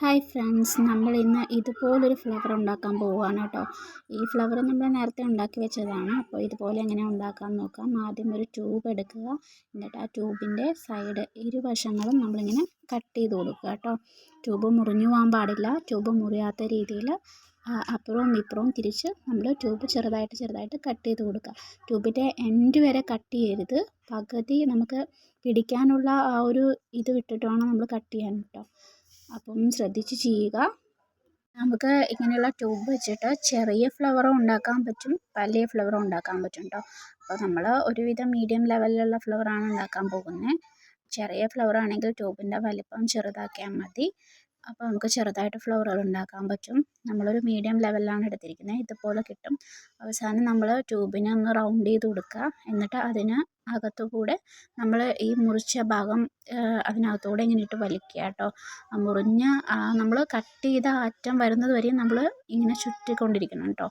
Hi friends നമ്മൾ ഇന്ന് ഇതുപോലൊരു ഫ്ലവർ ഉണ്ടാക്കാൻ പോവുകയാണ് കേട്ടോ. ഈ ഫ്ലവർ നമ്മൾ നേരത്തെ ഉണ്ടാക്കി വെച്ചതാണ്. അപ്പോൾ ഇതുപോലെ എങ്ങനെ ഉണ്ടാക്കാൻ നോക്കാം. ആദ്യം ഒരു ട്യൂബ് എടുക്കുക. എന്നിട്ട് ആ ട്യൂബിന്റെ സൈഡ് ഇരുവശങ്ങളും നമ്മളിങ്ങനെ കട്ട് ചെയ്ത് കൊടുക്കുക കേട്ടോ. ട്യൂബ് മുറിഞ്ഞു പോകാൻ പാടില്ല. ട്യൂബ് മുറിയാത്ത രീതിയിൽ അപ്പുറവും ഇപ്പുറവും തിരിച്ച് നമ്മൾ ട്യൂബ് ചെറുതായിട്ട് ചെറുതായിട്ട് കട്ട് ചെയ്ത് കൊടുക്കുക. ട്യൂബിന്റെ എൻഡ് വരെ കട്ട് ചെയ്യരുത്. പകുതി നമുക്ക് പിടിക്കാനുള്ള ആ ഒരു ഇത് വിട്ടിട്ട് വേണം നമ്മൾ കട്ട് ചെയ്യാൻ കേട്ടോ. അപ്പം ശ്രദ്ധിച്ച് ചെയ്യുക. നമുക്ക് ഇങ്ങനെയുള്ള ട്യൂബ് വെച്ചിട്ട് ചെറിയ ഫ്ലവറും ഉണ്ടാക്കാൻ പറ്റും വലിയ ഫ്ലവറും ഉണ്ടാക്കാൻ പറ്റും കേട്ടോ അപ്പോൾ നമ്മൾ ഒരുവിധം മീഡിയം ലെവലിലുള്ള ഫ്ലവറാണ് ഉണ്ടാക്കാൻ പോകുന്നത് ചെറിയ ഫ്ലവർ ആണെങ്കിൽ ട്യൂബിന്റെ വലിപ്പം ചെറുതാക്കിയാൽ മതി. അപ്പോൾ നമുക്ക് ചെറുതായിട്ട് ഫ്ലവറുകൾ ഉണ്ടാക്കാൻ പറ്റും. നമ്മളൊരു മീഡിയം ലെവലിലാണ് എടുത്തിരിക്കുന്നത് ഇതുപോലെ കിട്ടും. അവസാനം നമ്മൾ ട്യൂബിനെ ഒന്ന് റൗണ്ട് ചെയ്ത് കൊടുക്കുക എന്നിട്ട് അതിന് അകത്തുകൂടെ നമ്മൾ ഈ മുറിച്ച ഭാഗം അതിനകത്തൂടെ ഇങ്ങനെ ഇട്ട് വലിക്കുക കേട്ടോ. മുറിഞ്ഞ നമ്മൾ കട്ട് ചെയ്ത അറ്റം വരുന്നത് വരെയും നമ്മൾ ഇങ്ങനെ ചുറ്റിക്കൊണ്ടിരിക്കണം കേട്ടോ.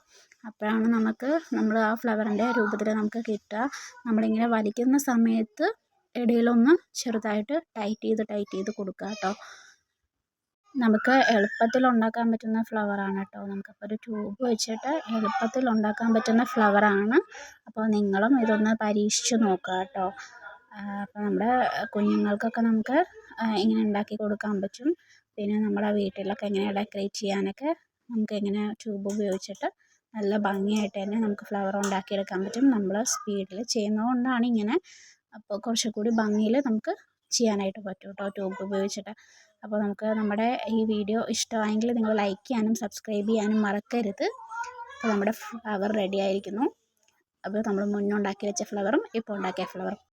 അപ്പോഴാണ് നമുക്ക് നമ്മൾ ആ ഫ്ലവറിന്റെ രൂപത്തിൽ നമുക്ക് കിട്ടുക. നമ്മളിങ്ങനെ വലിക്കുന്ന സമയത്ത് ഇടയിലൊന്ന് ചെറുതായിട്ട് ടൈറ്റ് ചെയ്ത് ടൈറ്റ് ചെയ്ത് കൊടുക്കുക കേട്ടോ. നമുക്ക് എളുപ്പത്തിൽ ഉണ്ടാക്കാൻ പറ്റുന്ന ഫ്ലവറാണ് കേട്ടോ. നമുക്കപ്പോൾ ഒരു ട്യൂബ് വെച്ചിട്ട് എളുപ്പത്തിൽ ഉണ്ടാക്കാൻ പറ്റുന്ന ഫ്ലവറാണ് അപ്പോൾ നിങ്ങളും ഇതൊന്ന് പരീക്ഷിച്ച് നോക്കുക കേട്ടോ. അപ്പോൾ നമ്മുടെ കുഞ്ഞുങ്ങൾക്കൊക്കെ നമുക്ക് ഇങ്ങനെ ഉണ്ടാക്കി കൊടുക്കാൻ പറ്റും. പിന്നെ നമ്മുടെ വീട്ടിലൊക്കെ ഇങ്ങനെ ഡെക്കറേറ്റ് ചെയ്യാനൊക്കെ നമുക്ക് ഇങ്ങനെ ട്യൂബ് ഉപയോഗിച്ചിട്ട് നല്ല ഭംഗിയായിട്ട് തന്നെ നമുക്ക് ഫ്ലവർ ഉണ്ടാക്കിയെടുക്കാൻ പറ്റും. നമ്മൾ സ്പീഡിൽ ചെയ്യുന്നതുകൊണ്ടാണ് ഇങ്ങനെ. അപ്പോൾ കുറച്ചുകൂടി ഭംഗിയിൽ നമുക്ക് ചെയ്യാനായിട്ട് പറ്റും കേട്ടോ ട്യൂബ് ഉപയോഗിച്ചിട്ട്. അപ്പോൾ നമുക്ക് നമ്മുടെ ഈ വീഡിയോ ഇഷ്ടമായെങ്കിൽ നിങ്ങൾ ലൈക്ക് ചെയ്യാനും സബ്സ്ക്രൈബ് ചെയ്യാനും മറക്കരുത്. അപ്പോൾ നമ്മുടെ ഫ്ലവർ റെഡി ആയിരിക്കുന്നു. അപ്പോൾ നമ്മൾ മുന്നുണ്ടാക്കി വെച്ച ഫ്ലവറും ഇപ്പോൾ ഉണ്ടാക്കിയ ഫ്ലവറും